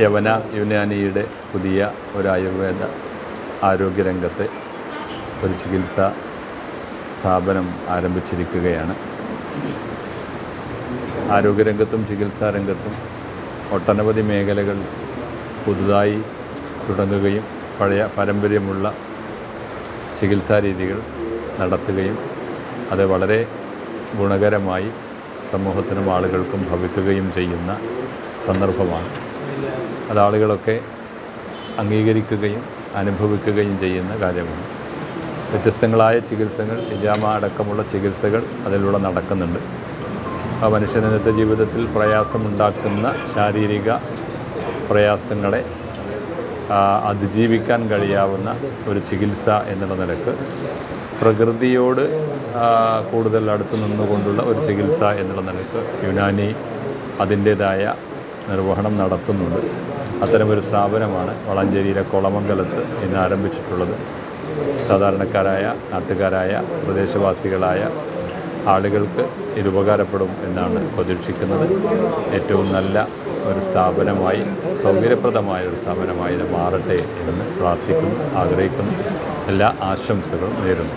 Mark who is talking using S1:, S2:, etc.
S1: യവന യുനാനിയുടെ പുതിയ ഒരു ആയുർവേദ ആരോഗ്യരംഗത്തെ ഒരു ചികിത്സാ സ്ഥാപനം ആരംഭിച്ചിരിക്കുകയാണ്. ആരോഗ്യരംഗത്തും ചികിത്സാ രംഗത്തും ഒട്ടനവധി മേഖലകൾ പുതുതായി തുടങ്ങുകയും പഴയ പാരമ്പര്യമുള്ള ചികിത്സാ രീതികൾ നടത്തുകയും അത് വളരെ ഗുണകരമായി സമൂഹത്തിനും ആളുകൾക്കും ഭവിക്കുകയും ചെയ്യുന്ന സന്ദർഭമാണ്. അത് ആളുകളൊക്കെ അംഗീകരിക്കുകയും അനുഭവിക്കുകയും ചെയ്യുന്ന കാര്യമാണ്. വ്യത്യസ്തങ്ങളായ ചികിത്സകൾ ഇജാമ അടക്കമുള്ള ചികിത്സകൾ അതിലൂടെ നടക്കുന്നുണ്ട്. ആ മനുഷ്യന് ഇന്നത്തെ ജീവിതത്തിൽ പ്രയാസമുണ്ടാക്കുന്ന ശാരീരിക പ്രയാസങ്ങളെ അതിജീവിക്കാൻ കഴിയാവുന്ന ഒരു ചികിത്സ എന്നുള്ള നിലയ്ക്ക് പ്രകൃതിയോട് കൂടുതൽ അടുത്ത് നിന്നുകൊണ്ടുള്ള ഒരു ചികിത്സ എന്നുള്ള നിലയ്ക്ക് യുനാനി അതിന്റേതായ നിർവഹണം നടത്തുന്നുണ്ട്. അത്തരമൊരു സ്ഥാപനമാണ് വളാഞ്ചേരിയിലെ കൊളമംഗലത്ത് ഇന്ന് ആരംഭിച്ചിട്ടുള്ളത്. സാധാരണക്കാരായ നാട്ടുകാരായ പ്രദേശവാസികളായ ആളുകൾക്ക് ഇത് ഉപകാരപ്പെടും എന്നാണ് പ്രതീക്ഷിക്കുന്നത്. ഏറ്റവും നല്ല ഒരു സ്ഥാപനമായി സൗകര്യപ്രദമായ ഒരു സ്ഥാപനമായി ഇത് മാറട്ടെ എന്ന് പ്രാർത്ഥിക്കുന്നു ആഗ്രഹിക്കുന്നു. എല്ലാ ആശംസകളും നേരുന്നു.